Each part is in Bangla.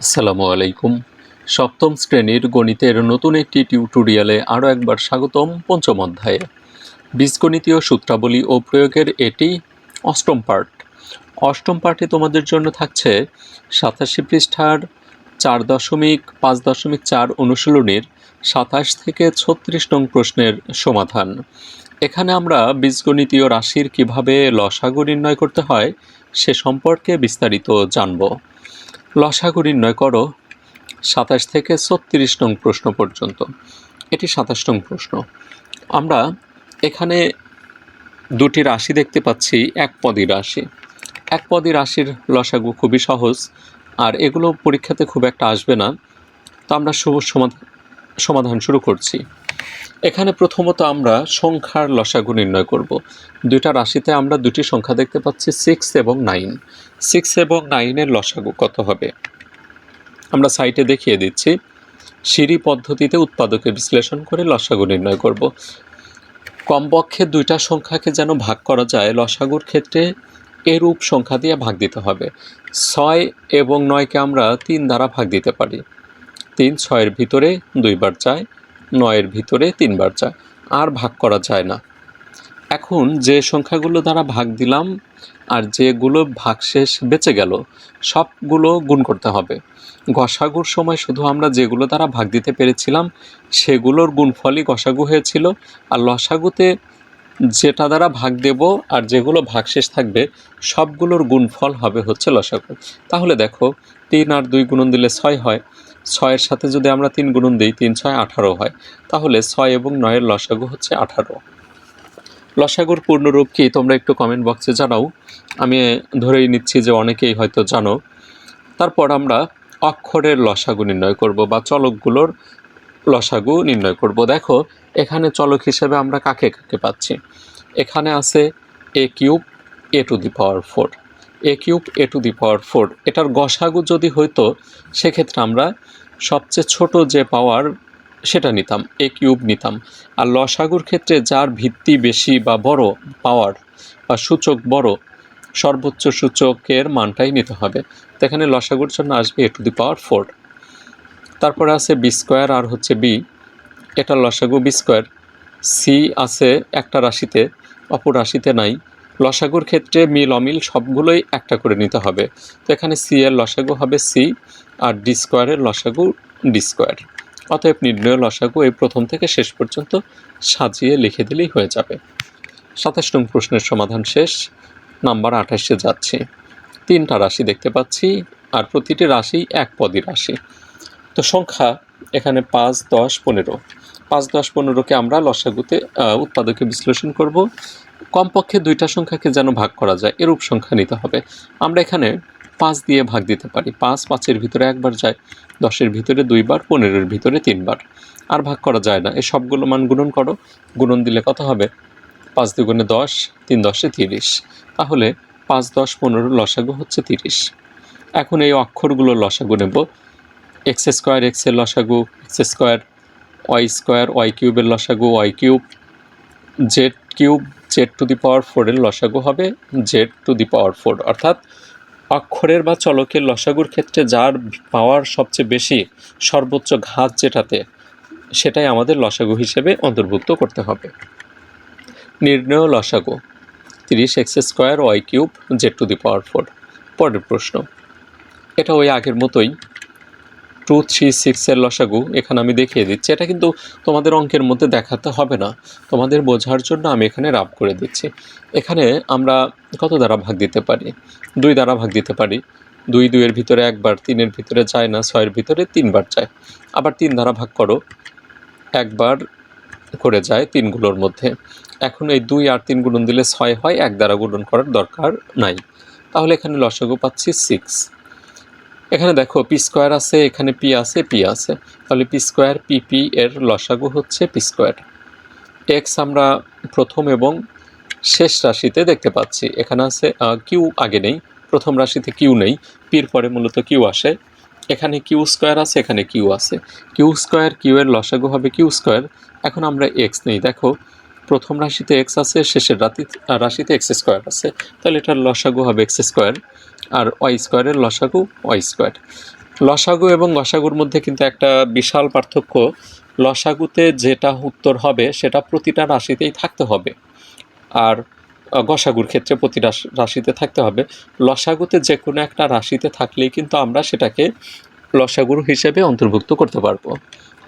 আসসালামু আলাইকুম। সপ্তম শ্রেণির গণিতের নতুন একটি টিউটোরিয়ালে আরও একবার স্বাগতম পঞ্চম অধ্যায়ে। বীজগণিতীয় সূত্রাবলী ও প্রয়োগের এটি অষ্টম পার্ট অষ্টম পার্টে তোমাদের জন্য থাকছে সাতাশি পৃষ্ঠার চার দশমিক পাঁচ দশমিক চার অনুশীলনীর সাতাশ থেকে ছত্রিশ নং প্রশ্নের সমাধান। এখানে আমরা বীজগণিতীয় রাশির কীভাবে লসাগু নির্ণয় করতে হয় সে সম্পর্কে বিস্তারিত জানব। লসাগু নির্ণয় করো সাতাশ থেকে ছত্রিশ নং প্রশ্ন পর্যন্ত। এটি সাতাশ নং প্রশ্ন। আমরা এখানে দুটি রাশি দেখতে পাচ্ছি, এক পদী রাশি। এক পদী রাশির লসাগু খুবই সহজ, আর এগুলো পরীক্ষাতে খুব একটা আসবে না। তো আমরা সমাধান শুরু করছি। এখানে প্রথমত আমরা সংখ্যার লসাগু নির্ণয় করব। দুইটা রাশিতে আমরা দুটি সংখ্যা দেখতে পাচ্ছি সিক্স এবং নাইন সিক্স এবং নাইনের লসাগু কত হবে? আমরা সাইটে দেখিয়ে দিচ্ছি, সিঁড়ি পদ্ধতিতে উৎপাদকে বিশ্লেষণ করে লসাগু নির্ণয় করব। কমপক্ষে দুইটা সংখ্যাকে যেন ভাগ করা যায়, লসাগুর ক্ষেত্রে এরূপ সংখ্যা দিয়ে ভাগ দিতে হবে। ছয় এবং নয়কে আমরা তিন দ্বারা ভাগ দিতে পারি। তিন, ছয়ের ভিতরে দুইবার যায় নয়ের ভিতরে তিনবার যায় আর ভাগ করা যায় না। এখন যে সংখ্যাগুলো দ্বারা ভাগ দিলাম, আর যেগুলো ভাগশেষ বেঁচে গেল, সবগুলো গুণ করতে হবে। গসাগুর সময় শুধু আমরা যেগুলো দ্বারা ভাগ দিতে পেরেছিলাম, সেগুলোর গুণফলই গসাগু হয়েছিল, আর লসাগুতে যেটা দ্বারা ভাগ দেব আর যেগুলো ভাগশেষ থাকবে, সবগুলোর গুণফল হবে হচ্ছে লসাগু। তাহলে দেখো, তিন আর দুই গুণন দিলে ছয় হয় ছয়ের সাথে যদি আমরা তিন গুণন দিই, তিন ছয় আঠারো হয়, তাহলে ছয় এবং নয়ের লসাগু হচ্ছে আঠারো। লসাগুর পূর্ণরূপ কি তোমরা একটু কমেন্ট বক্সে জানাও। আমি ধরেই নিচ্ছি যে অনেকেই হয়তো জানো। তারপর আমরা অক্ষরের লসাগু নির্ণয় করব বা চলকগুলোর লসাগু নির্ণয় করব। দেখো, এখানে চলক হিসেবে আমরা কাকে কাকে পাচ্ছি? এখানে আছে A cube A to the power four A cube A to the power four এটার গসাগু যদি হইতো, সেক্ষেত্রে আমরা সবচেয়ে ছোট যে পাওয়ার সেটা নিতাম এ কিউব নিতাম। আর লসাগুর ক্ষেত্রে যার ভিত্তি বেশি বা বড় পাওয়ার বা সূচক বড়, সর্বোচ্চ সূচকের মানটাই নিতে হবে। তো এখানে লসাগুর জন্য আসবে এ টু দি পাওয়ার ফোর তারপরে আছে বি স্কোয়ার আর হচ্ছে বি এটা লসাগু বি স্কোয়ার সি আছে একটা রাশিতে, অপর রাশিতে নাই। লসাগুর ক্ষেত্রে মিল, অমিল সবগুলোই একটা করে নিতে হবে। তো এখানে সি এর লসাগু হবে সি আর ডি স্কোয়ারের লসাগু ডি স্কোয়ার অতএব নির্ণয় লসাগু এই প্রথম থেকে শেষ পর্যন্ত সাজিয়ে লিখে দিলেই হয়ে যাবে। সাতাশ নং প্রশ্নের সমাধান শেষ। নাম্বার আঠাশে যাচ্ছি। তিনটা রাশি দেখতে পাচ্ছি আর প্রতিটি রাশি এক পদী রাশি। তো সংখ্যা এখানে পাঁচ, দশ, পনেরো। পাঁচ, দশ, পনেরোকে আমরা লসাগুতে উৎপাদকে বিশ্লেষণ করব। কমপক্ষে দুইটা সংখ্যাকে যেন ভাগ করা যায়, এরূপ সংখ্যা নিতে হবে। আমরা এখানে পাঁচ দিয়ে ভাগ দিতে পারি। পাঁচ পাঁচের ভিতরে একবার যায়, দশের ভিতরে দুইবার, পনেরোর ভিতরে তিনবার। আর ভাগ করা যায় না। এই সবগুলো মান গুণন করো। গুণন দিলে কত হবে? পাঁচ দুগুণে দশ, তিন দশে তিরিশ। তাহলে পাঁচ, দশ, পনেরো লসাগু হচ্ছে তিরিশ। এখন এই অক্ষরগুলো লসাগু নেব। এক্স স্কোয়ার এক্সের লসাগু, X square, Y square, Y কিউবের লসাগু, Y cube, Z cube Z to the power ফোরের লসাগু হবে Z to the power four অর্থাৎ অক্ষরের বা চলকের লসাগুর ক্ষেত্রে যার পাওয়ার সবচেয়ে বেশি, সর্বোচ্চ ঘাত যেটাতে, সেটাই আমাদের লসাগু হিসেবে অন্তর্ভুক্ত করতে হবে। নির্ণয় লসাগু, তিরিশ X square Y cube Z to the power four পরের প্রশ্ন, এটা ওই আগের মতোই টু থ্রি সিক্সের লসাগু এখানে আমি দেখিয়ে দিচ্ছি। এটা কিন্তু তোমাদের অঙ্কের মধ্যে দেখাতে হবে না। তোমাদের বোঝার জন্য আমি এখানে রাব করে দিচ্ছি। এখানে আমরা কত দ্বারা ভাগ দিতে পারি? দুই দ্বারা ভাগ দিতে পারি। দুই দুইয়ের ভিতরে একবার, তিনের ভিতরে যায় না, ছয়ের ভিতরে তিনবার যায়। আবার তিন দ্বারা ভাগ করো। একবার করে যায় তিনগুলোর মধ্যে। এখন এই দুই আর তিন গুণন দিলে ছয় হয়, এক দ্বারা গুণন করার দরকার নাই। তাহলে এখানে লসাগু পাচ্ছি সিক্স এখানে দেখো পি স্কোয়ার আছে, এখানে পি আছে পি আছে। তাহলে পি স্কোয়ার পি পি এর লসাগু হচ্ছে পি স্কোয়ার এক্স আমরা প্রথম এবং শেষ রাশিতে দেখতে পাচ্ছি। এখানে আছে কিউ আগে নেই, প্রথম রাশিতে কিউ নেই পির পরে মূলত কিউ আসে। এখানে কিউ স্কোয়ার আছে, এখানে কিউ আছে। কিউ স্কোয়ার কিউ এর লসাগু হবে কিউ স্কোয়ার এখন আমরা এক্স নেই। দেখো, প্রথম রাশিতে এক্স আছে, শেষের রাতি, রাশিতে এক্স স্কোয়ার আছে। তাহলে এটার লসাগু হবে এক্স স্কোয়ার আর ওয়াই স্কোয়ারের লসাগু ওয়াই স্কোয়ার। লসাগু এবং গসাগুর মধ্যে কিন্তু একটা বিশাল পার্থক্য। লসাগুতে যেটা উত্তর হবে, সেটা প্রতিটা রাশিতেই থাকতে হবে। আর গসাগুর ক্ষেত্রে প্রতি রাশ- রাশিতে থাকতে হবে। লসাগুতে যে কোনো একটা রাশিতে থাকলেই কিন্তু আমরা সেটাকে লসাগুর হিসেবে অন্তর্ভুক্ত করতে পারব।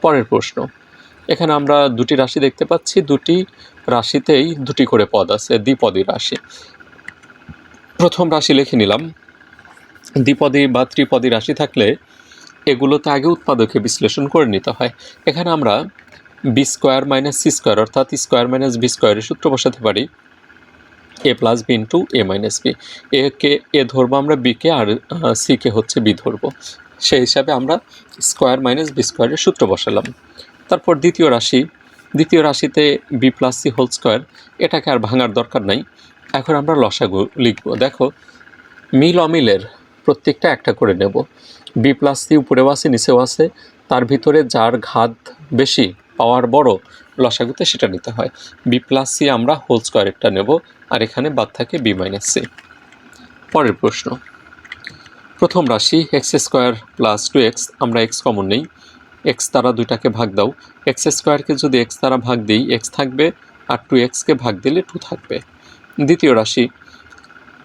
পরের প্রশ্ন। এখানে আমরা দুটি রাশি দেখতে পাচ্ছি। দুটি রাশিতেই দুটি করে পদ আছে, দ্বিপদী রাশি। প্রথম রাশি লিখে নিলাম। দ্বিপদী বা ত্রিপদী রাশি থাকলে এগুলোতে আগে উৎপাদকে বিশ্লেষণ করে নিতে হয়। এখানে আমরা B square minus C square অর্থাৎ স্কোয়ার মাইনাস বি স্কোয়ারের সূত্র বসাতে পারি। A plus B into A minus B A কে এ ধরবো আমরা বিকে আর সি কে হচ্ছে বি ধরবো। সেই হিসাবে আমরা স্কোয়ার মাইনাস বি স্কোয়ারের সূত্র বসালাম। তারপর দ্বিতীয় রাশি। দ্বিতীয় রাশিতে B plus C whole square এটাকে আর ভাঙার দরকার নাই। এখন আমরা লসাগু লিখব। দেখো, মিল অমিলের প্রত্যেকটা একটা করে নেব। বি প্লাস সি উপরেও আছে, নিচেও আছে। তার ভিতরে যার ঘাত বেশি, পাওয়ার বড়, লসাগুতে সেটা নিতে হয়। বি প্লাস সি আমরা হোল স্কোয়ারেরটা নেব, আর এখানে বাদ থাকে বি মাইনাস সি পরের প্রশ্ন। প্রথম রাশি X square plus two X আমরা এক্স কমন নেই। এক্স দ্বারা দুইটাকে ভাগ দাও। এক্স স্কোয়ারকে যদি এক্স দ্বারা ভাগ দিই এক্স থাকবে, আর টু এক্সকে ভাগ দিলে টু থাকবে। দ্বিতীয় রাশি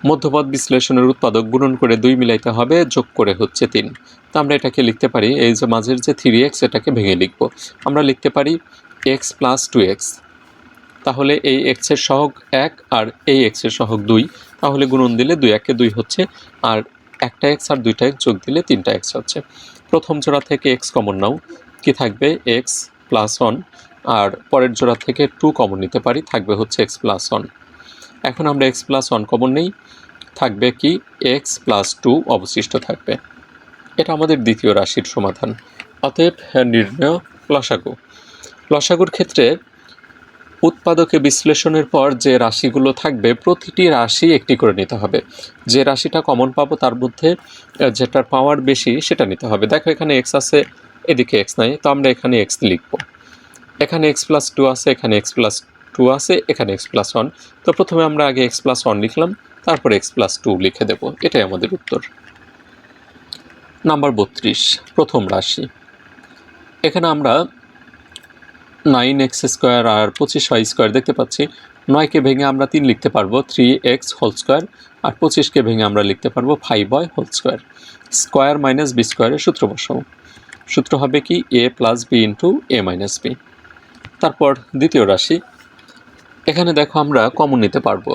মধ্যপদ বিশ্লেষণের উৎপাদক গুণন করে দুই মিলাইতে হবে, যোগ করে হচ্ছে তিন। তো আমরা এটাকে লিখতে পারি, এই যে মাঝের যে থ্রি এক্স, এটাকে ভেঙে লিখব। আমরা লিখতে পারি এক্স প্লাস টু এক্স। তাহলে এই এক্সের সহগ এক আর এই এক্সের সহগ দুই। তাহলে গুণন দিলে দুই একে দুই হচ্ছে, আর একটা এক্স আর দুইটা এক্স যোগ দিলে তিনটা এক্স হচ্ছে। প্রথম জোড়া থেকে এক্স কমন নাও, কি থাকবে? X plus one. আর পরের জোড়া থেকে টু কমন নিতে পারি, থাকবে হচ্ছে এক্স প্লাস ওয়ান। এখন আমরা এক্স প্লাস ওয়ান কমন নেই, থাকবে কি এক্স প্লাস টু অবশিষ্ট থাকবে। এটা আমাদের দ্বিতীয় রাশির সমাধান। অতএব নির্ণয় লসাগু। লসাগুর ক্ষেত্রে উৎপাদকে বিশ্লেষণের পর যে রাশিগুলো থাকবে, প্রতিটি রাশি একটি করে নিতে হবে। যে রাশিটা কমন পাবো তার মধ্যে যেটার পাওয়ার বেশি সেটা নিতে হবে। দেখো এখানে এক্স আছে, এদিকে এক্স নাই, তো আমরা এখানে এক্স লিখব। এখানে এক্স প্লাস টু আছে, এখানে এক্স প্লাস টু আছে, এখানে এক্স প্লাস ওয়ান তো প্রথমে আমরা আগে এক্স প্লাস ওয়ান লিখলাম, তারপর এক্স প্লাস টু লিখে দেব। এটাই আমাদের উত্তর। নাম্বার বত্রিশ, প্রথম রাশি। এখানে আমরা নাইন এক্স স্কোয়ার আর পঁচিশ ওয়াই স্কোয়ার দেখতে পাচ্ছি। নয়কে ভেঙে আমরা তিন লিখতে পারব থ্রি এক্স হোল স্কোয়ার আর পঁচিশকে ভেঙে আমরা লিখতে পারব five Y whole square square minus B স্কোয়ারের সূত্র বসাও। সূত্র হবে কি? A plus B into A minus B তারপর দ্বিতীয় রাশি এখানে দেখো আমরা কমন নিতে পারব।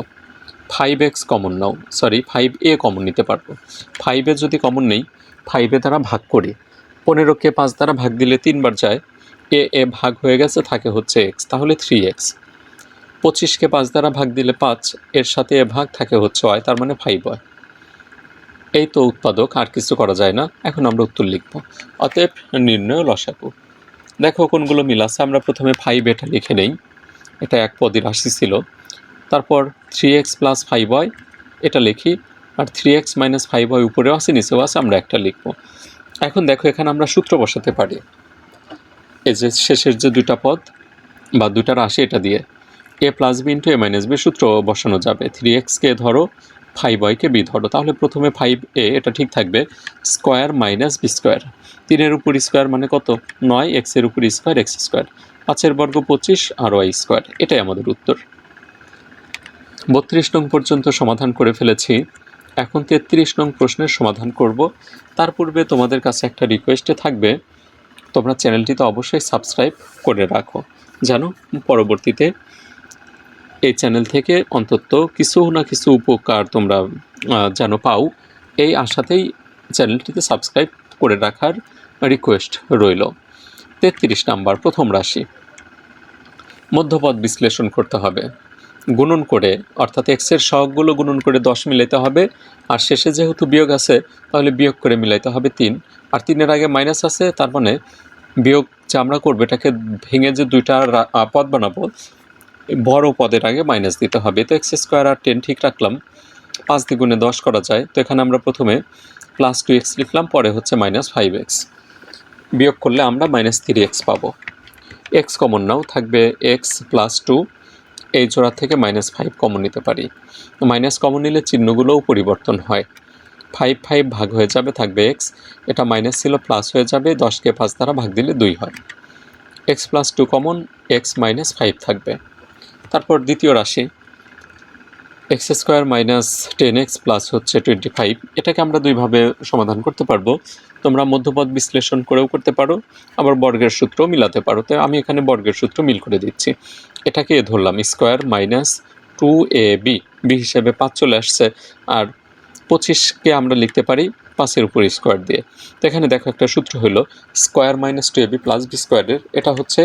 ফাইভ এক্স কমন নাও সরি ফাইভ এ কমন নিতে পারব। ফাইভে যদি কমন নেই ফাইভে দ্বারা ভাগ করি। পনেরোকে পাঁচ দ্বারা ভাগ দিলে তিনবার যায়। এ এ ভাগ হয়ে গেছে, থাকে হচ্ছে এক্স তাহলে থ্রি এক্স পঁচিশকে পাঁচ দ্বারা ভাগ দিলে পাঁচ, এর সাথে এ ভাগ, থাকে হচ্ছে ওয়াই তার মানে ফাইভ ওয়াই এই তো উৎপাদক, আর কিছু করা যায় না। এখন আমরা উত্তর লিখব। অতএব নির্ণয় লসাকু দেখো কোনগুলো মিল আছে, আমরা প্রথমে ফাইভ এটা লিখে নেই। এটা এক পদী রাশি ছিল। তারপর three X plus five Y এটা লিখি, আর three X minus five Y উপরেও আছে, নিচেও আছে, আমরা একটা লিখব। এখন দেখো, এখানে আমরা সূত্র বসাতে পারি। এই যে শেষের যে দুটা পদ বা দুইটা রাশি, এটা দিয়ে A plus B into A minus B সূত্র বসানো যাবে। থ্রি এক্সকে ধরো ফাইভ ওয়াইকে বি ধরো, তাহলে প্রথমে ফাইভ এ এটা ঠিক থাকবে স্কোয়ার মাইনাস বি স্কোয়ার তিনের উপর স্কোয়ার মানে কত? নয় এক্সের উপর স্কোয়ার এক্স স্কোয়ার পাঁচের বর্গ পঁচিশ আর ওয়াই স্কোয়ার। এটাই আমাদের উত্তর। বত্রিশ নং পর্যন্ত সমাধান করে ফেলেছি। এখন তেত্রিশ নং প্রশ্নের সমাধান করব। তার পূর্বে তোমাদের কাছে একটা রিকোয়েস্টে থাকবে। তোমরা চ্যানেলটিতে অবশ্যই সাবস্ক্রাইব করে রাখো। যেন পরবর্তীতে এই চ্যানেল থেকে অন্তত কিছু না কিছু উপকার তোমরা যেন পাও, এই আশাতেই চ্যানেলটিতে সাবস্ক্রাইব করে রাখার রিকোয়েস্ট রইল। তেত্রিশ নাম্বার, প্রথম রাশি। মধ্যপদ বিশ্লেষণ করতে হবে। গুণন করে, অর্থাৎ এক্সের সহগগুলো গুণন করে দশ মিলাইতে হবে। আর শেষে যেহেতু বিয়োগ আছে, তাহলে বিয়োগ করে মিলাইতে হবে তিন। আর তিনের আগে মাইনাস আছে, তার মানে বিয়োগ যে আমরা করব, এটাকে ভেঙে যে দুইটা পদ বানাবো, বড় পদের আগে মাইনাস দিতে হবে। তো এক্স স্কোয়ার আর টেন ঠিক রাখলাম। পাঁচ দ্বিগুণে দশ করা যায়। তো এখানে আমরা প্রথমে প্লাস টু এক্স লিখলাম, পরে হচ্ছে মাইনাস ফাইভ এক্স বিয়োগ করলে আমরা মাইনাস থ্রি এক্স পাবো। এক্স কমন নাও থাকবে এক্স প্লাস টু এই জোড়া থেকে মাইনাস ফাইভ কমন নিতে পারি। মাইনাস কমন নিলে চিহ্নগুলোও পরিবর্তন হয়। ফাইভ ফাইভ ভাগ হয়ে যাবে, থাকবে এক্স এটা মাইনাস ছিল প্লাস হয়ে যাবে দশকে পাঁচ দ্বারা ভাগ দিলে দুই হয়। X plus two common X minus five থাকবে। তারপর দ্বিতীয় রাশি। X square minus ten X plus হচ্ছে টোয়েন্টি ফাইভ এটাকে আমরা দুইভাবে সমাধান করতে পারব। তোমরা মধ্যপদ বিশ্লেষণ করেও করতে পারো, আবার বর্গের সূত্র মিলাতে পারো। তো আমি এখানে বর্গের সূত্র মিল করে দিচ্ছি। এটাকে ধরলাম square minus two A B. B হিসেবে পাঁচ চলে আসছে, আর পঁচিশকে আমরা লিখতে পারি পাঁচের উপর স্কোয়ার দিয়ে। তো এখানে দেখো একটা সূত্র হলো square minus two A B plus B স্কোয়ারের, এটা হচ্ছে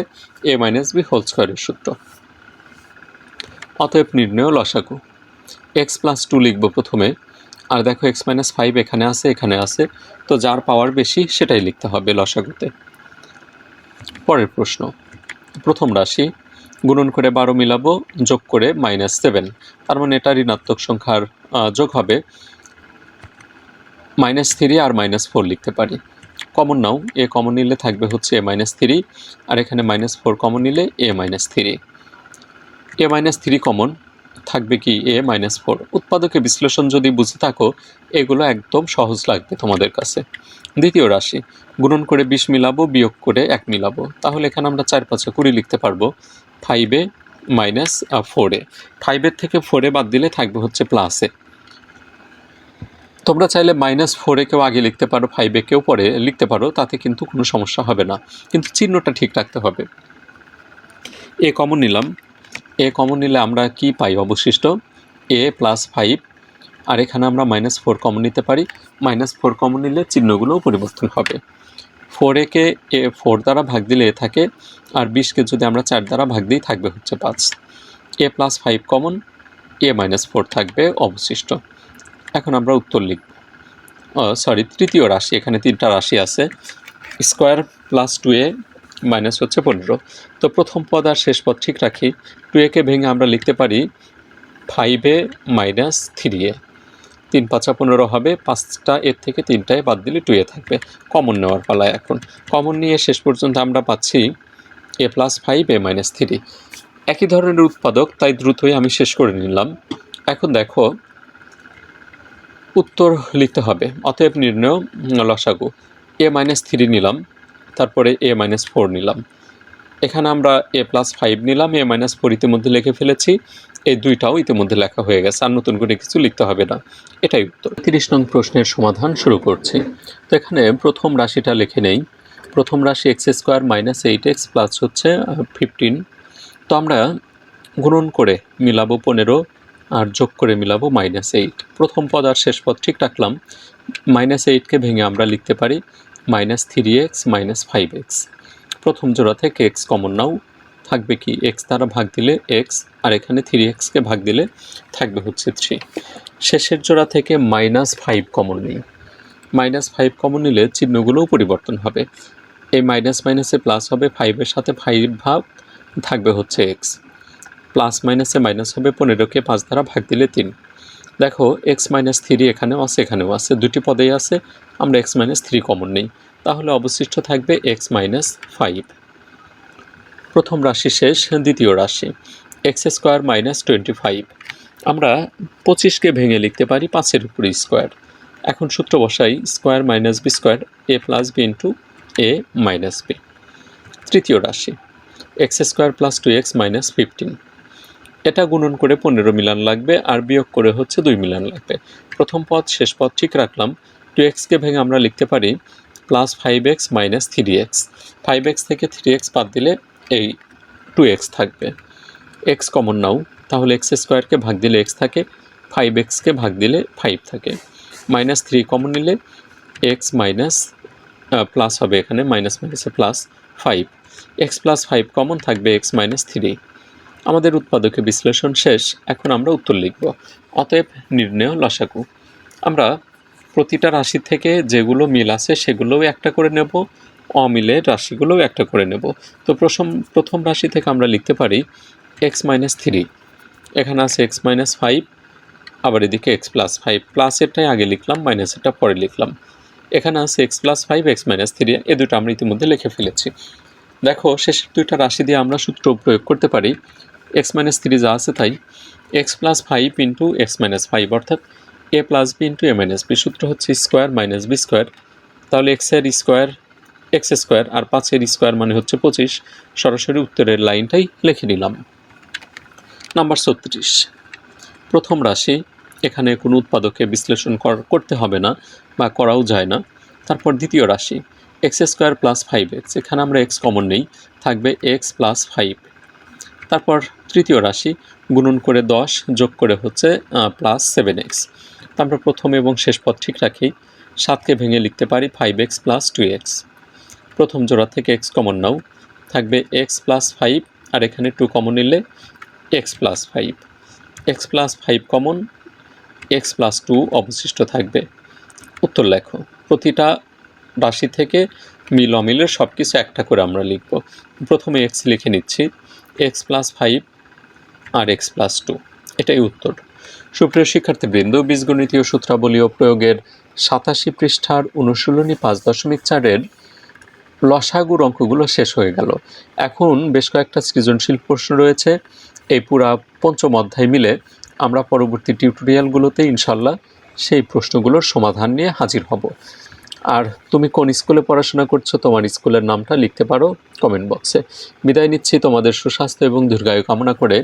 এ মাইনাস বি হোল স্কোয়ারের সূত্র। অতএব নির্ণয় লসাগু। এক্স প্লাস টু লিখব প্রথমে আর দেখো এক্স মাইনাস ফাইভ এখানে আছে এখানে আছে। তো যার পাওয়ার বেশি, সেটাই লিখতে হবে লসাগুতে। পরের প্রশ্ন। প্রথম রাশি, গুণন করে বারো মিলাবো, যোগ করে মাইনাস সেভেন তার মানে এটা ঋণাত্মক সংখ্যার যোগ হবে। মাইনাস থ্রি আর মাইনাস ফোর লিখতে পারি। কমন নাও এ কমন নিলে থাকবে হচ্ছে এ মাইনাস থ্রি আর এখানে মাইনাস ফোর কমন নিলে A minus three A minus three common থাকবে কি এ মাইনাস ফোর উৎপাদকের বিশ্লেষণ যদি বুঝে থাকো, এগুলো একদম সহজ লাগবে তোমাদের কাছে। দ্বিতীয় রাশি, গুণন করে বিশ মিলাবো, বিয়োগ করে এক মিলাবো। তাহলে এখানে আমরা চার পাঁচে কুড়ি লিখতে পারব। ফাইভে মাইনাস ফোরে ফাইভের থেকে ফোরে বাদ দিলে থাকবে হচ্ছে প্লাসে তোমরা চাইলে মাইনাস ফোরে কেউ আগে লিখতে পারো ফাইভে কেউ পরে লিখতে পারো, তাতে কিন্তু কোনো সমস্যা হবে না। কিন্তু চিহ্নটা ঠিক রাখতে হবে। এ কমন নিলাম। এ কমন নিলে আমরা কি পাই? অবশিষ্ট এ প্লাস ফাইভ আর এখানে আমরা মাইনাস ফোর কমন নিতে পারি। মাইনাস ফোর কমন নিলে চিহ্নগুলোও পরিবর্তন হবে। ফোর একে এ ফোর দ্বারা ভাগ দিলে এ থাকে, আর বিশকে যদি আমরা চার দ্বারা ভাগ দিই, থাকবে হচ্ছে পাঁচ। A plus five common A minus four থাকবে অবশিষ্ট। এখন আমরা উত্তর লিখব। সরি তৃতীয় রাশি, এখানে তিনটা রাশি আছে। Square plus two A minus হচ্ছে পনেরো। তো প্রথম পদ আর শেষ পদ ঠিক রাখি। টু একে ভেঙে আমরা লিখতে পারি ফাইভ মাইনাস থ্রি এ। তিন পাঁচা পনেরো হবে, পাঁচটা এর থেকে তিনটায় বাদ দিলে টু এ থাকবে। কমন নেওয়ার পালায় এখন। কমন নিয়ে শেষ পর্যন্ত আমরা পাচ্ছি A plus five A minus three একই ধরনের উৎপাদক, তাই দ্রুতই আমি শেষ করে নিলাম। এখন দেখো, উত্তর লিখতে হবে। অতএব নির্ণয় লসাগু। এ মাইনাস থ্রি নিলাম। তারপরে এ মাইনাস ফোর নিলাম। এখানে আমরা এ প্লাস ফাইভ নিলাম, এ মাইনাস ফোর ইতিমধ্যে লিখে ফেলেছি। এই দুইটাও ইতিমধ্যে লেখা হয়ে গেছে, আর নতুন করে কিছু লিখতে হবে না। এটাই উত্তর। তিরিশ নং প্রশ্নের সমাধান শুরু করছি। তো এখানে প্রথম রাশিটা লিখে নেই। প্রথম রাশি X square minus eight X plus হচ্ছে ফিফটিন তো আমরা গুণন করে মিলাবো পনেরো, আর যোগ করে মিলাবো মাইনাস এইট প্রথম পদ আর শেষ পদ ঠিক রাখলাম। মাইনাস এইটকে ভেঙে আমরা লিখতে পারি। Minus three X minus five X প্রথম জোড়া থেকে এক্স কমন নাও থাকবে কি? এক্স দ্বারা ভাগ দিলে এক্স আর এখানে থ্রি এক্সকে ভাগ দিলে থাকবে হচ্ছে থ্রি শেষের জোড়া থেকে মাইনাস ফাইভ কমন নেই। মাইনাস ফাইভ কমন নিলে চিহ্নগুলোও পরিবর্তন হবে। এই মাইনাস মাইনাসে প্লাস হবে ফাইভের সাথে ফাইভ ভাগ থাকবে হচ্ছে এক্স প্লাস মাইনাসে মাইনাস হবে, পনেরোকে পাঁচ দ্বারা ভাগ দিলে তিন। দেখো এক্স মাইনাস থ্রি এখানেও আছে এখানেও আছে, দুটি পদেই আছে, আমরা এক্স মাইনাস থ্রি কমন নেই। তাহলে অবশিষ্ট থাকবে এক্স মাইনাস ফাইভ প্রথম রাশি শেষ, দ্বিতীয় রাশি X square minus twenty five আমরা পঁচিশকে ভেঙে লিখতে পারি পাঁচের উপরে স্কোয়ার এখন সূত্র বসাই square minus B square A plus B into A minus B তৃতীয় রাশি X square plus two X minus fifteen এটা গুণন করে পনেরো মিলান লাগবে আর বিয়োগ করে হচ্ছে দুই মিলান লাগবে। প্রথম পদ, শেষ পদ ঠিক রাখলাম। টু এক্সকে ভেঙে আমরা লিখতে পারি plus five X minus three X five X থেকে থ্রি এক্স বাদ দিলে এই টু এক্স থাকবে। এক্স কমন নাও তাহলে এক্স স্কোয়ারকে ভাগ দিলে এক্স থাকে ফাইভ এক্সকে ভাগ দিলে ফাইভ থাকে। মাইনাস থ্রি কমন নিলে এক্স মাইনাস প্লাস হবে এখানে মাইনাস মাইনাসে plus five X plus five common থাকবে এক্স মাইনাস থ্রি আমাদের উৎপাদকে বিশ্লেষণ শেষ। এখন আমরা উত্তর লিখব। অতএব নির্ণয় লসাকু আমরা প্রতিটা রাশি থেকে যেগুলো মিল আছে সেগুলোও একটা করে নেব, অমিলের রাশিগুলোও একটা করে নেব। তো প্রথম প্রথম রাশি থেকে আমরা লিখতে পারি এক্স মাইনাস থ্রি এখানে আছে এক্স মাইনাস ফাইভ আবার এদিকে এক্স প্লাস ফাইভ প্লাসেরটাই আগে লিখলাম মাইনাসেরটা পরে লিখলাম। এখানে আছে X plus five X minus three এ দুটো আমরা ইতিমধ্যে লিখে ফেলেছি। দেখো, শেষের দুইটা রাশি দিয়ে আমরা সূত্র প্রয়োগ করতে পারি। এক্স মাইনাস থ্রি যা আছে তাই X plus five into X minus five অর্থাৎ A plus B into A minus B সূত্র হচ্ছে স্কোয়ার মাইনাস বি স্কোয়ার তাহলে এক্সের স্কোয়ার এক্স স্কোয়ার আর পাঁচের স্কোয়ার মানে হচ্ছে পঁচিশ। সরাসরি উত্তরের লাইনটাই লিখে নিলাম। নাম্বার ছত্রিশ। প্রথম রাশি, এখানে কোনো উৎপাদকে বিশ্লেষণ কর- করতে হবে না বা করাও যায় না। তারপর দ্বিতীয় রাশি X square plus five X এখানে আমরা এক্স কমন নেই, থাকবে এক্স প্লাস ফাইভ তারপর তৃতীয় রাশি গুণন করে দশ যোগ করে হচ্ছে প্লাস সেভেন এক্স আমরা প্রথম এবং শেষ পদ ঠিক রাখি। সাতকে ভেঙে লিখতে পারি five X plus two X প্রথম জোড়া থেকে এক্স কমন নাও। থাকবে এক্স প্লাস ফাইভ আর এখানে টু কমন নিলে X plus five X plus five common X plus two অবশিষ্ট থাকবে। উত্তর লেখো। প্রতিটা রাশি থেকে মিল অমিলের সব কিছু একটা করে আমরা লিখব। প্রথমে এক্স লিখে নিচ্ছি। এক্স প্লাস ফাইভ আর এক্স প্লাস টু এটাই উত্তর। সুপ্রিয় শিক্ষার্থী শিক্ষার্থীবৃন্দ, বীজগণিতীয় সূত্রাবলী ও প্রয়োগের সাতাশি পৃষ্ঠার অনুশীলনী পাঁচ দশমিক চারের লসাগুর অঙ্কগুলো শেষ হয়ে গেল। এখন বেশ কয়েকটা সৃজনশীল প্রশ্ন রয়েছে। এই পুরা পঞ্চম অধ্যায় মিলে আমরা পরবর্তী টিউটোরিয়ালগুলোতে ইনশাল্লাহ সেই প্রশ্নগুলোর সমাধান নিয়ে হাজির হব। আর তুমি কোন স্কুলে পড়াশোনা করছ, তোমার স্কুলের নামটা লিখতে পারো কমেন্ট বক্সে। বিদায় নিচ্ছি তোমাদের সুস্বাস্থ্য এবং দীর্ঘায়ু কামনা করে।